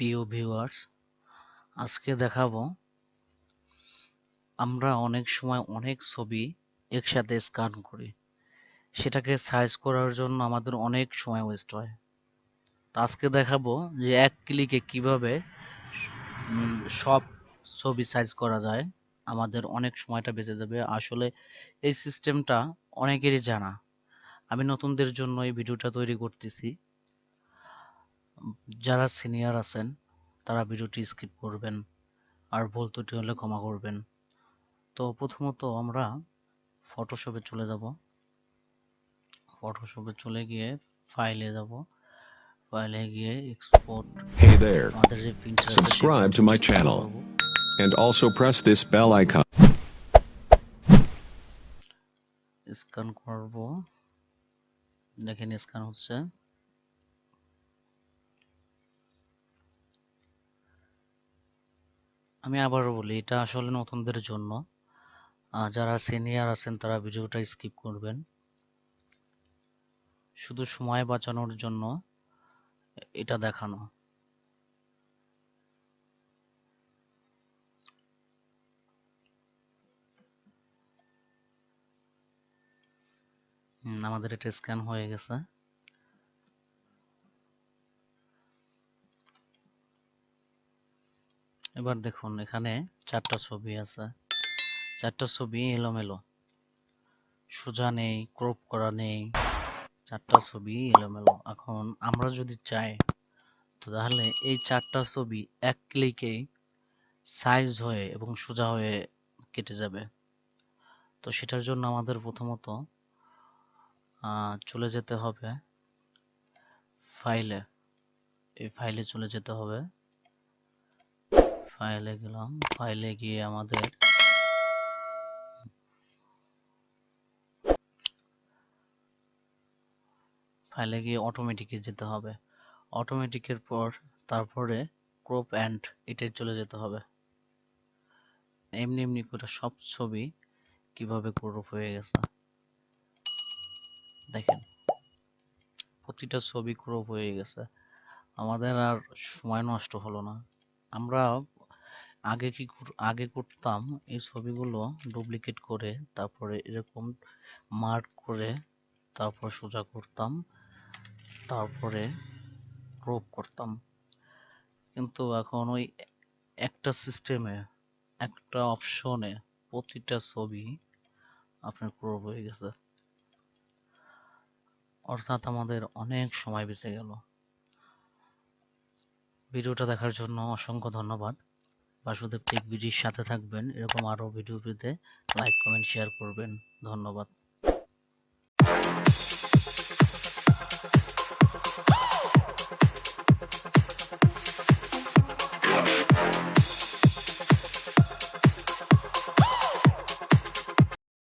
প্রিয় ভিউয়ার্স আজকে দেখাবো আমরা অনেক সময় অনেক ছবি একসাথে স্ক্যান করি। সেটাকে সাইজ করার জন্য আমাদের অনেক সময় ওয়েস্ট হয়। তো আজকে দেখাবো যে এক ক্লিকে কীভাবে সব ছবি সাইজ করা যায়। আমাদের অনেক সময়টা বেঁচে যাবে। আসলে এই সিস্টেমটা অনেকেরই জানা। আমি নতুনদের জন্য এই ভিডিওটা তৈরি করতেছি। যারা সিনিয়র আছেন তারা ভিডিওটি স্কিপ করবেন আর ভুল ত্রুটি হলে ক্ষমা করবেন তো প্রথমত আমরা ফটোশপে চলে যাব ফটোশপে চলে গিয়ে ফাইলে যাব ফাইলে গিয়ে এক্সপোর্ট Hey there. আমাদের যে আছে Subscribe to my channel. And also press this bell icon. Scan করব দেখেন স্ক্যান হচ্ছে আমি আবারও বলি, এটা আসলে নতুনদের জন্য। যারা সিনিয়র আছেন, তারা ভিডিওটা স্কিপ করবেন। শুধু সময় বাঁচানোর জন্য এটা দেখানো। আমাদের এটা স্ক্যান হয়ে গেছে। এবার দেখুন, এখানে চারটা ছবি আছে। চারটা ছবি এলোমেলো। সোজা নেই, ক্রপ করা নেই, চারটা ছবি এলোমেলো। এখন আমরা যদি চাই, তো তাহলে এই চারটা ছবি এক ক্লিকেই সাইজ হয়ে এবং সোজা হয়ে কেটে যাবে। তো সেটার জন্য আমাদের প্রথমত চলে যেতে হবে ফাইলে এই ফাইলে চলে যেতে হবে। ফাইলে গেলাম, ফাইলে গিয়ে আমাদের ফাইলে গিয়ে অটোমেটিকে যেতে হবে। অটোমেটিকের পর তারপরে ক্রপ অ্যান্ড এটাই চলে যেতে হবে। এমনি এমনি করে সব ছবি কীভাবে ক্রপ হয়ে গেছে। দেখেন, প্রতিটা ছবি ক্রপ হয়ে গেছে। আমাদের আর সময় নষ্ট হলো না। আমরা আগে কি আগে করতাম, এই ছবিগুলো ডুপ্লিকেট করে, তারপরে এরকম মার্ক করে, তারপর সোজা করতাম, তারপরে ক্রপ করতাম। কিন্তু এখন ওই একটা সিস্টেমে একটা অপশনে প্রতিটা ছবি আপনার ক্রপ হয়ে গেছে। অর্থাৎ আমাদের অনেক সময় বেঁচে গেল। ভিডিওটা দেখার জন্য অসংখ্য ধন্যবাদ। বাসুদেব টেক ভিডির সাথে থাকবেন এরকম আরও ভিডিও পেতে লাইক কমেন্ট শেয়ার করবেন। ধন্যবাদ।